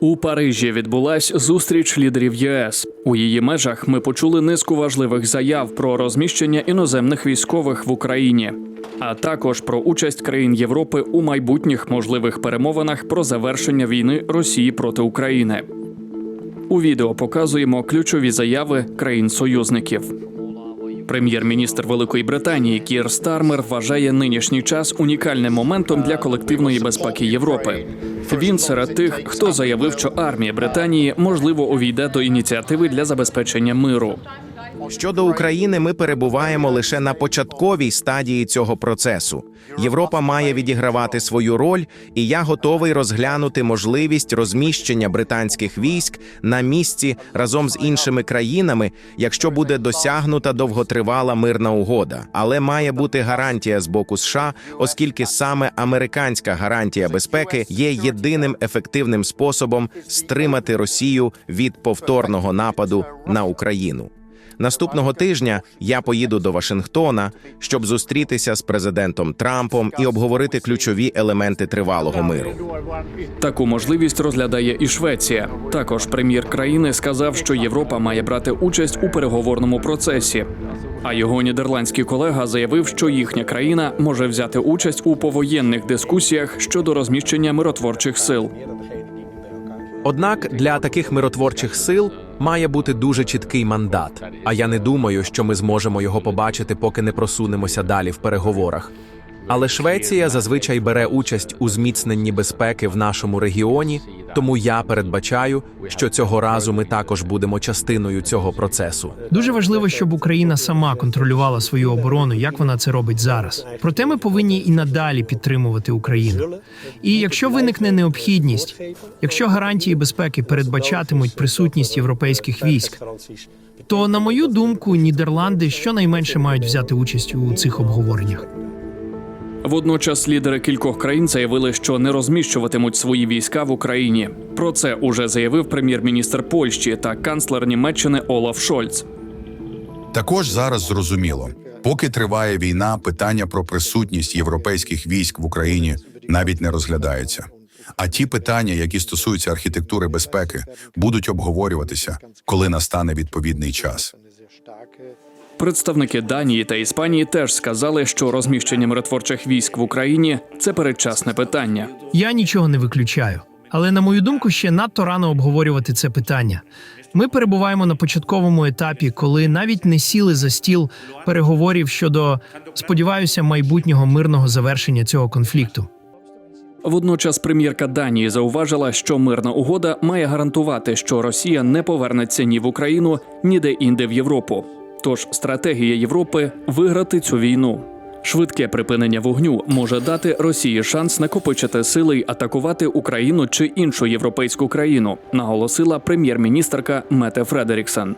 У Парижі відбулась зустріч лідерів ЄС. У її межах ми почули низку важливих заяв про розміщення іноземних військових в Україні, а також про участь країн Європи у майбутніх можливих перемовинах про завершення війни Росії проти України. У відео показуємо ключові заяви країн-союзників. Прем'єр-міністр Великої Британії Кір Стармер вважає нинішній час унікальним моментом для колективної безпеки Європи. Він серед тих, хто заявив, що армія Британії можливо увійде до ініціативи для забезпечення миру. Щодо України, ми перебуваємо лише на початковій стадії цього процесу. Європа має відігравати свою роль, і я готовий розглянути можливість розміщення британських військ на місці разом з іншими країнами, якщо буде досягнута довготривала мирна угода. Але має бути гарантія з боку США, оскільки саме американська гарантія безпеки є єдиним ефективним способом стримати Росію від повторного нападу на Україну. Наступного тижня я поїду до Вашингтона, щоб зустрітися з президентом Трампом і обговорити ключові елементи тривалого миру. Таку можливість розглядає і Швеція. Також прем'єр країни сказав, що Європа має брати участь у переговорному процесі. А його нідерландський колега заявив, що їхня країна може взяти участь у повоєнних дискусіях щодо розміщення миротворчих сил. Однак для таких миротворчих сил має бути дуже чіткий мандат. А я не думаю, що ми зможемо його побачити, поки не просунемося далі в переговорах. Але Швеція зазвичай бере участь у зміцненні безпеки в нашому регіоні, тому я передбачаю, що цього разу ми також будемо частиною цього процесу. Дуже важливо, щоб Україна сама контролювала свою оборону, як вона це робить зараз. Проте ми повинні і надалі підтримувати Україну. І якщо виникне необхідність, якщо гарантії безпеки передбачатимуть присутність європейських військ, то на мою думку, Нідерланди щонайменше мають взяти участь у цих обговореннях. Водночас лідери кількох країн заявили, що не розміщуватимуть свої війська в Україні. Про це уже заявив прем'єр-міністр Польщі та канцлер Німеччини Олаф Шольц. Також зараз зрозуміло, поки триває війна, питання про присутність європейських військ в Україні навіть не розглядається. А ті питання, які стосуються архітектури безпеки, будуть обговорюватися, коли настане відповідний час. Представники Данії та Іспанії теж сказали, що розміщення миротворчих військ в Україні це передчасне питання. Я нічого не виключаю, але на мою думку, ще надто рано обговорювати це питання. Ми перебуваємо на початковому етапі, коли навіть не сіли за стіл переговорів щодо, сподіваюся, майбутнього мирного завершення цього конфлікту. Водночас прем'єрка Данії зауважила, що мирна угода має гарантувати, що Росія не повернеться ні в Україну, ні де інде в Європу. Тож стратегія Європи виграти цю війну. Швидке припинення вогню може дати Росії шанс накопичити сили й атакувати Україну чи іншу європейську країну, наголосила прем'єр-міністерка Мете Фредеріксен.